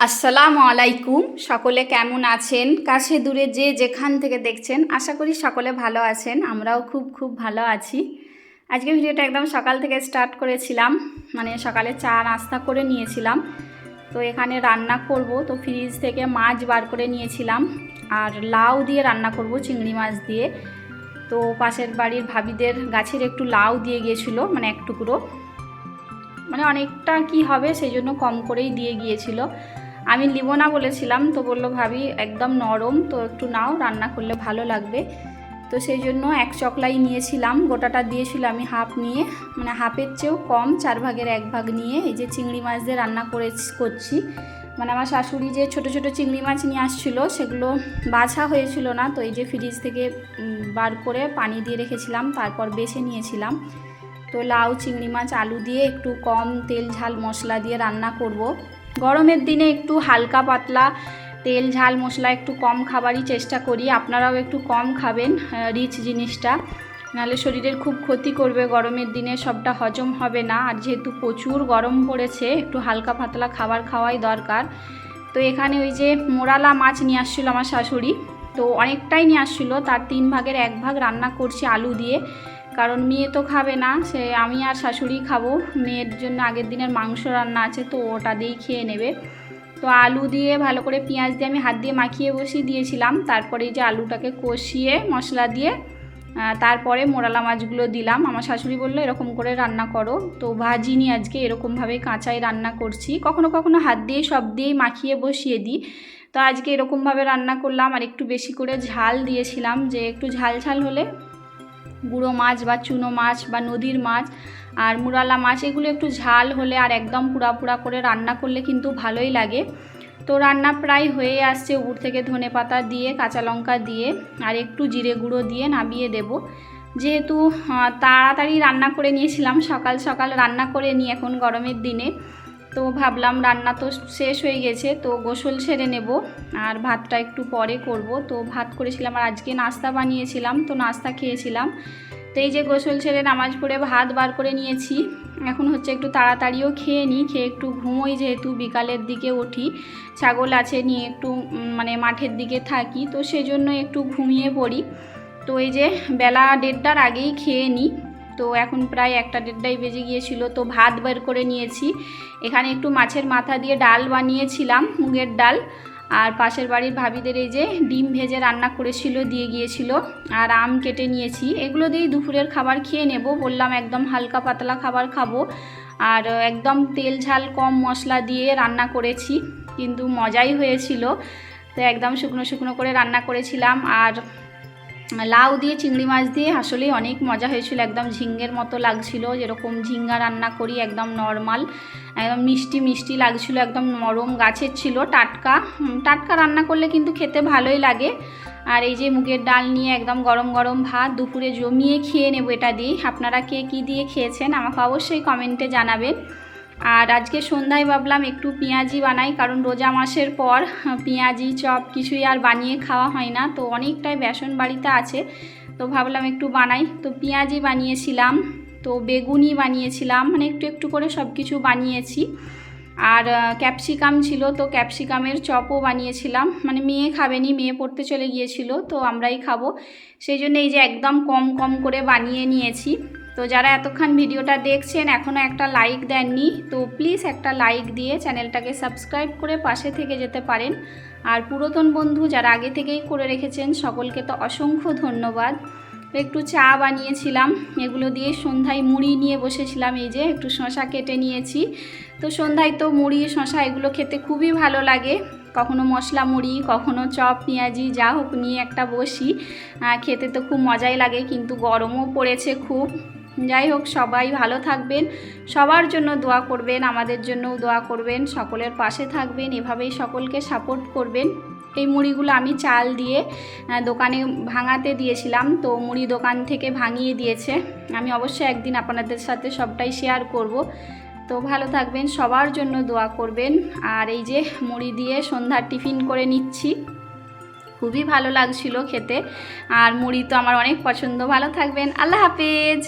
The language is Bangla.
আসসালামু আলাইকুম। সকলে কেমন আছেন? কাছে দূরে যে যেখান থেকে দেখছেন, আশা করি সকলে ভালো আছেন। আমরাও খুব খুব ভালো আছি। আজকে ভিডিওটা একদম সকাল থেকে স্টার্ট করেছিলাম। মানে সকালে চা নাস্তা করে নিয়েছিলাম। তো এখানে রান্না করব। তো ফ্রিজ থেকে মাছ বার করে নিয়েছিলাম। আর লাউ দিয়ে রান্না করব, চিংড়ি মাছ দিয়ে। তো পাশের বাড়ির ভাবিদের গাছের একটু লাউ দিয়ে গিয়েছিল মানে এক টুকরো। মানে অনেকটা কি হবে, সেই জন্য কম করেই দিয়ে গিয়েছিল। আমি নিব না বলেছিলাম, তো বলল, ভাবি, একদম নরম, তো একটু নাও, রান্না করলে ভালো লাগবে। তো সেই জন্য এক চকলাই নিয়েছিলাম, গোটাটা দিয়েছিল আমি হাফ নিয়ে মানে হাফের চেয়েও কম, চার ভাগের এক ভাগ নিয়ে, এই যে চিংড়ি মাছ দিয়ে রান্না করে করছি। মানে আমার শাশুড়ি যে ছোট ছোট চিংড়ি মাছ নিয়ে আসছিল, সেগুলো বাছা হয়েছিল না, তো এই যে ফ্রিজ থেকে বার করে পানি দিয়ে রেখেছিলাম, তারপর বেছে নিয়েছিলাম। তো লাউ, চিংড়ি মাছ, আলু দিয়ে একটু কম তেল, ঝাল, মশলা দিয়ে রান্না করব। গরমের দিনে একটু হালকা পাতলা তেল, ঝাল মশলা একটু কম খাবারই চেষ্টা করি। আপনারাও একটু কম খাবেন রিচ জিনিসটা। নাহলে শরীরের খুব ক্ষতি করবে, গরমের দিনে সবটা হজম হবে না। আর যেহেতু প্রচুর গরম পড়েছে, একটু হালকা পাতলা খাবার খাওয়াই দরকার। তো এখানে ওই যে মোরালা মাছ নিয়ে আসছিল আমার শাশুড়ি। তো অনেকটাই নিয়ে আসছিল, তার তিন ভাগের এক ভাগ রান্না করছি আলু দিয়ে। কারণ মেয়ে তো খাবে না, সে আমি আর শাশুড়ি খাব। মেয়ের জন্য আগের দিনের মাংস রান্না আছে, তো ওটা দিয়েই খেয়ে নেবে। তো আলু দিয়ে ভালো করে পেঁয়াজ দিয়ে আমি হাত দিয়ে মাখিয়ে বসিয়ে দিয়েছিলাম। তারপরে এই যে আলুটাকে কষিয়ে মশলা দিয়ে তারপরে মোরালা মাছগুলো দিলাম। আমার শাশুড়ি বলল, এরকম করে রান্না করো। তো ভাজিনি আজকে এরকমভাবে কাঁচাই রান্না করছি। কখনো কখনো হাত দিয়ে সব দিয়েই মাখিয়ে বসিয়ে দিই। তো আজকে এরকমভাবে রান্না করলাম। আর একটু বেশি করে ঝাল দিয়েছিলাম যে একটু ঝাল ঝাল হলে গুঁড়ো মাছ বা চুনো মাছ বা নদীর মাছ আর মুরালা মাছ, এগুলো একটু ঝাল হলে আর একদম পুরা পুরা করে রান্না করলে কিন্তু ভালোই লাগে। তো রান্না প্রায় হয়ে আসছে উপর থেকে ধনে পাতা দিয়ে, কাঁচা লঙ্কা দিয়ে আর একটু জিরে গুঁড়ো দিয়ে নামিয়ে দেব। যেহেতু তাড়াতাড়ি রান্না করে নিয়েছিলাম, সকাল সকাল রান্না করে নিই এখন গরমের দিনে। তো ভাবলাম রান্না তো শেষ হয়ে গেছে, তো গোসল সেরে নেব আর ভাতটা একটু পরে করব। তো ভাত করেছিলাম আর আজকে নাস্তা বানিয়েছিলাম, তো নাস্তা খেয়েছিলাম। তো এই যে গোসল ছেড়ে নামাজ পড়ে ভাত বার করে নিয়েছি, এখন হচ্ছে একটু তাড়াতাড়িও খেয়ে নিই, খেয়ে একটু ঘুমোই যেহেতু বিকালের দিকে উঠি। ছাগল আছে নিয়ে একটু মানে মাঠের দিকে থাকি, তো সেজন্য একটু ঘুমিয়ে পড়ি। তো এই যে বেলা দেড়টার আগেই খেয়ে নিই। তো এখন প্রায় একটা দেড়টাই বেজে গিয়েছিল, তো ভাত বের করে নিয়েছি। এখানে একটু মাছের মাথা দিয়ে ডাল বানিয়েছিলাম, মুগের ডাল। আর পাশের বাড়ির ভাবিদের এই যে ডিম ভেজে রান্না করেছিল, দিয়ে গিয়েছিল। আর আম কেটে নিয়েছি। এগুলো দিয়েই দুপুরের খাবার খেয়ে নেব, বললাম একদম হালকা পাতলা খাবার খাব। আর একদম তেল ঝাল কম মশলা দিয়ে রান্না করেছি, কিন্তু মজাই হয়েছিল। তো একদম শুকনো শুকনো করে রান্না করেছিলাম। আর লাউ দিয়ে, চিংড়ি মাছ দিয়ে আসলেই অনেক মজা হয়েছিল। একদম ঝিঙ্গের মতো লাগছিল, যেরকম ঝিঙ্গা রান্না করি, একদম নর্মাল একদম মিষ্টি মিষ্টি লাগছিল, একদম নরম গাছের ছিল, টাটকা। টাটকা রান্না করলে কিন্তু খেতে ভালোই লাগে। আর এই যে মুগের ডাল নিয়ে একদম গরম গরম ভাত দুপুরে জমিয়ে খেয়ে নেব এটা দিয়ে। আপনারা কে কী দিয়ে খেয়েছেন আমাকে অবশ্যই কমেন্টে জানাবেন। আর আজকে সন্ধ্যায় ভাবলাম একটু পেঁয়াজি বানাই, কারণ রোজা মাসের পর পেঁয়াজি, চপ কিছুই আর বানিয়ে খাওয়া হয় না। তো অনেকটাই বেসন বাড়িতে আছে, তো ভাবলাম একটু বানাই। তো পেঁয়াজি বানিয়েছিলাম, তো বেগুনি বানিয়েছিলাম মানে একটু একটু করে সব কিছু বানিয়েছি। আর ক্যাপসিকাম ছিল, তো ক্যাপসিকামের চপও বানিয়েছিলাম। মানে মেয়ে খাবেনি, মেয়ে পড়তে চলে গিয়েছিল, তো আমরাই খাব। সেই জন্য এই যে একদম কম কম করে বানিয়ে নিয়েছি। তো যারা এতক্ষণ ভিডিওটা দেখছেন এখনও একটা লাইক দেননি, তো প্লিজ একটা লাইক দিয়ে চ্যানেলটাকে সাবস্ক্রাইব করে পাশে থেকে যেতে পারেন। আর পুরাতন বন্ধু যারা আগে থেকেই করে রেখেছেন, সকলকে তো অসংখ্য ধন্যবাদ। একটু চা বানিয়েছিলাম, এগুলো দিয়ে সন্ধ্যায় মুড়ি নিয়ে বসেছিলাম, এই যে একটু শশা কেটে নিয়েছি। তো সন্ধ্যায় তো মুড়ি শশা এগুলো খেতে খুবই ভালো লাগে। কখনো মশলা মুড়ি, কখনো চপ, পেঁয়াজি, যা হোক নিয়ে একটা বসি। খেতে তো খুব মজাই লাগে, কিন্তু গরমও পড়েছে খুব। যাই হোক, সবাই ভালো থাকবেন, সবার জন্য দোয়া করবেন, আমাদের জন্যও দোয়া করবেন, সকলের পাশে থাকবেন, এভাবেই সকলকে সাপোর্ট করবেন। এই মুড়িগুলো আমি চাল দিয়ে দোকানে ভাঙাতে দিয়েছিলাম, তো মুড়ি দোকান থেকে ভাঙিয়ে দিয়েছে। আমি অবশ্যই একদিন আপনাদের সাথে সবটাই শেয়ার করব। তো ভালো থাকবেন, সবার জন্য দোয়া করবেন। আর এই যে মুড়ি দিয়ে সন্ধ্যার টিফিন করে নিচ্ছি, খুবই ভালো লাগছিল খেতে। আর মুড়ি তো আমার অনেক পছন্দ। ভালো থাকবেন, আল্লাহ হাফেজ।